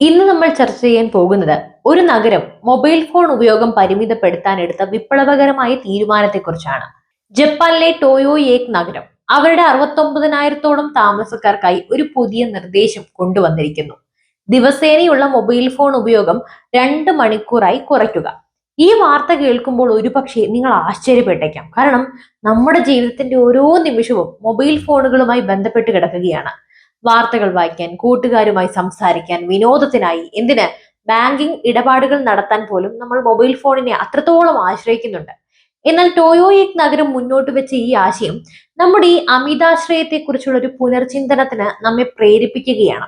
ഇന്ന് നമ്മൾ ചർച്ച ചെയ്യാൻ പോകുന്നത് ഒരു നഗരം മൊബൈൽ ഫോൺ ഉപയോഗം പരിമിതപ്പെടുത്താൻ എടുത്ത വിപ്ലവകരമായ തീരുമാനത്തെക്കുറിച്ചാണ്. ജപ്പാനിലെ ടോയോ ഏക് നഗരം അവരുടെ അറുപത്തൊമ്പതിനായിരത്തോളം താമസക്കാർക്കായി ഒരു പുതിയ നിർദ്ദേശം കൊണ്ടുവന്നിരിക്കുന്നു. ദിവസേനയുള്ള മൊബൈൽ ഫോൺ ഉപയോഗം രണ്ട് മണിക്കൂറായി കുറയ്ക്കുക. ഈ വാർത്ത കേൾക്കുമ്പോൾ ഒരുപക്ഷെ നിങ്ങൾ ആശ്ചര്യപ്പെട്ടേക്കാം. കാരണം നമ്മുടെ ജീവിതത്തിന്റെ ഓരോ നിമിഷവും മൊബൈൽ ഫോണുകളുമായി ബന്ധപ്പെട്ട് കിടക്കുകയാണ്. വാർത്തകൾ വായിക്കാൻ കൂട്ടുകാരുമായി സംസാരിക്കാൻ വിനോദത്തിനായി എന്തിന് ബാങ്കിംഗ് ഇടപാടുകൾ നടത്താൻ പോലും നമ്മൾ മൊബൈൽ ഫോണിനെ അത്രത്തോളം ആശ്രയിക്കുന്നുണ്ട്. എന്നാൽ ടോയോയിക് നഗരം മുന്നോട്ട് വെച്ച ഈ ആശയം നമ്മുടെ ഈ അമിതാശ്രയത്തെ കുറിച്ചുള്ള ഒരു പുനർചിന്തനത്തിന് നമ്മെ പ്രേരിപ്പിക്കുകയാണ്.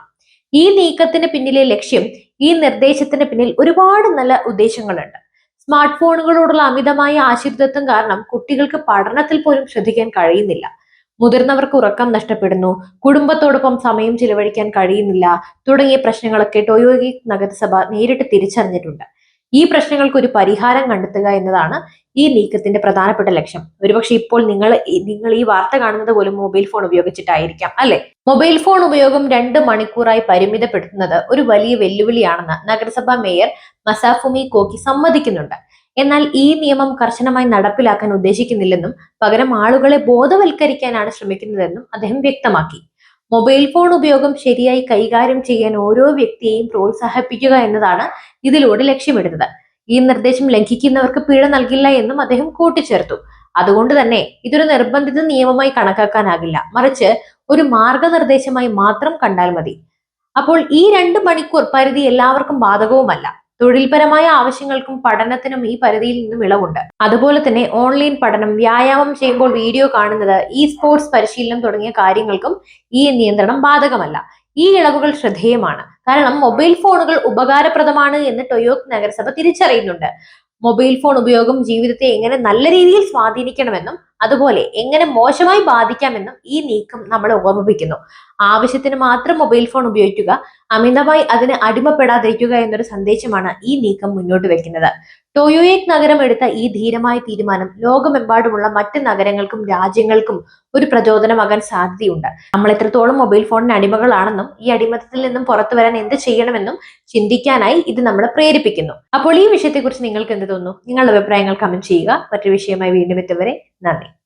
ഈ നീക്കത്തിന് പിന്നിലെ ലക്ഷ്യം ഈ നിർദ്ദേശത്തിന് പിന്നിൽ ഒരുപാട് നല്ല ഉദ്ദേശങ്ങളുണ്ട്. സ്മാർട്ട് ഫോണുകളോടുള്ള അമിതമായ ആശ്രിതത്വം കാരണം കുട്ടികൾക്ക് പഠനത്തിൽ പോലും ശ്രദ്ധിക്കാൻ കഴിയുന്നില്ല. മുതിർന്നവർക്ക് ഉറക്കം നഷ്ടപ്പെടുന്നു. കുടുംബത്തോടൊപ്പം സമയം ചിലവഴിക്കാൻ കഴിയുന്നില്ല. തുടങ്ങിയ പ്രശ്നങ്ങളൊക്കെ ടോയോഗി നഗരസഭ നേരിട്ട് തിരിച്ചറിഞ്ഞിട്ടുണ്ട്. ഈ പ്രശ്നങ്ങൾക്ക് ഒരു പരിഹാരം കണ്ടെത്തുക എന്നതാണ് ഈ നീക്കത്തിന്റെ പ്രധാനപ്പെട്ട ലക്ഷ്യം. ഒരുപക്ഷെ ഇപ്പോൾ നിങ്ങൾ നിങ്ങൾ ഈ വാർത്ത കാണുന്നത് പോലും മൊബൈൽ ഫോൺ ഉപയോഗിച്ചിട്ടായിരിക്കാം അല്ലെ? മൊബൈൽ ഫോൺ ഉപയോഗം രണ്ട് മണിക്കൂറായി പരിമിതപ്പെടുത്തുന്നത് ഒരു വലിയ വെല്ലുവിളിയാണെന്ന് നഗരസഭാ മേയർ മസാഫുമി കോക്കി സമ്മതിക്കുന്നുണ്ട്. എന്നാൽ ഈ നിയമം കർശനമായി നടപ്പിലാക്കാൻ ഉദ്ദേശിക്കുന്നില്ലെന്നും പകരം ആളുകളെ ബോധവൽക്കരിക്കാനാണ് ശ്രമിക്കുന്നതെന്നും അദ്ദേഹം വ്യക്തമാക്കി. മൊബൈൽ ഫോൺ ഉപയോഗം ശരിയായി കൈകാര്യം ചെയ്യാൻ ഓരോ വ്യക്തിയെയും പ്രോത്സാഹിപ്പിക്കുക എന്നതാണ് ഇതിലൂടെ ലക്ഷ്യമിടുന്നത്. ഈ നിർദ്ദേശം ലംഘിക്കുന്നവർക്ക് പിഴ നൽകില്ല എന്നും അദ്ദേഹം കൂട്ടിച്ചേർത്തു. അതുകൊണ്ട് തന്നെ ഇതൊരു നിർബന്ധിത നിയമമായി കണക്കാക്കാനാകില്ല. മറിച്ച് ഒരു മാർഗനിർദ്ദേശമായി മാത്രം കണ്ടാൽ മതി. അപ്പോൾ ഈ രണ്ട് മണിക്കൂർ പരിധി എല്ലാവർക്കും ബാധകവുമല്ല. തൊഴിൽപരമായ ആവശ്യങ്ങൾക്കും പഠനത്തിനും ഈ പരിധിയിൽ നിന്നും ഇളവുണ്ട്. അതുപോലെ തന്നെ ഓൺലൈൻ പഠനം വ്യായാമം ചെയ്യുമ്പോൾ വീഡിയോ കാണുന്നത് ഇ സ്പോർട്സ് പരിശീലനം തുടങ്ങിയ കാര്യങ്ങൾക്കും ഈ നിയന്ത്രണം ബാധകമല്ല. ഈ ഇളവുകൾ ശ്രദ്ധേയമാണ്. കാരണം മൊബൈൽ ഫോണുകൾ ഉപകാരപ്രദമാണ് എന്ന് ടൊയോക്ക് നഗരസഭ തിരിച്ചറിയുന്നുണ്ട്. മൊബൈൽ ഫോൺ ഉപയോഗം ജീവിതത്തെ എങ്ങനെ നല്ല രീതിയിൽ സ്വാധീനിക്കണമെന്നും അതുപോലെ എങ്ങനെ മോശമായി ബാധിക്കാമെന്നും ഈ നീക്കം നമ്മളെ ഓർമ്മിപ്പിക്കുന്നു. ആവശ്യത്തിന് മാത്രം മൊബൈൽ ഫോൺ ഉപയോഗിക്കുക അമിതമായി അതിന് അടിമപ്പെടാതിരിക്കുക എന്നൊരു സന്ദേശമാണ് ഈ നീക്കം മുന്നോട്ട് വെക്കുന്നത്. ടോയോയേക് നഗരം എടുത്ത ഈ ധീരമായ തീരുമാനം ലോകമെമ്പാടുമുള്ള മറ്റ് നഗരങ്ങൾക്കും രാജ്യങ്ങൾക്കും ഒരു പ്രചോദനമാകാൻ സാധ്യതയുണ്ട്. നമ്മൾ എത്രത്തോളം മൊബൈൽ ഫോണിന് അടിമകളാണെന്നും ഈ അടിമത്തത്തിൽ നിന്നും പുറത്തു വരാൻ എന്ത് ചെയ്യണമെന്നും ചിന്തിക്കാനായി ഇത് നമ്മളെ പ്രേരിപ്പിക്കുന്നു. അപ്പോൾ ഈ വിഷയത്തെക്കുറിച്ച് നിങ്ങൾക്ക് എന്ത് തോന്നുന്നു? നിങ്ങളുടെ അഭിപ്രായങ്ങൾ കമന്റ് ചെയ്യുക. മറ്റൊരു വിഷയമായി വീണ്ടും എത്തുവരെ നന്ദി.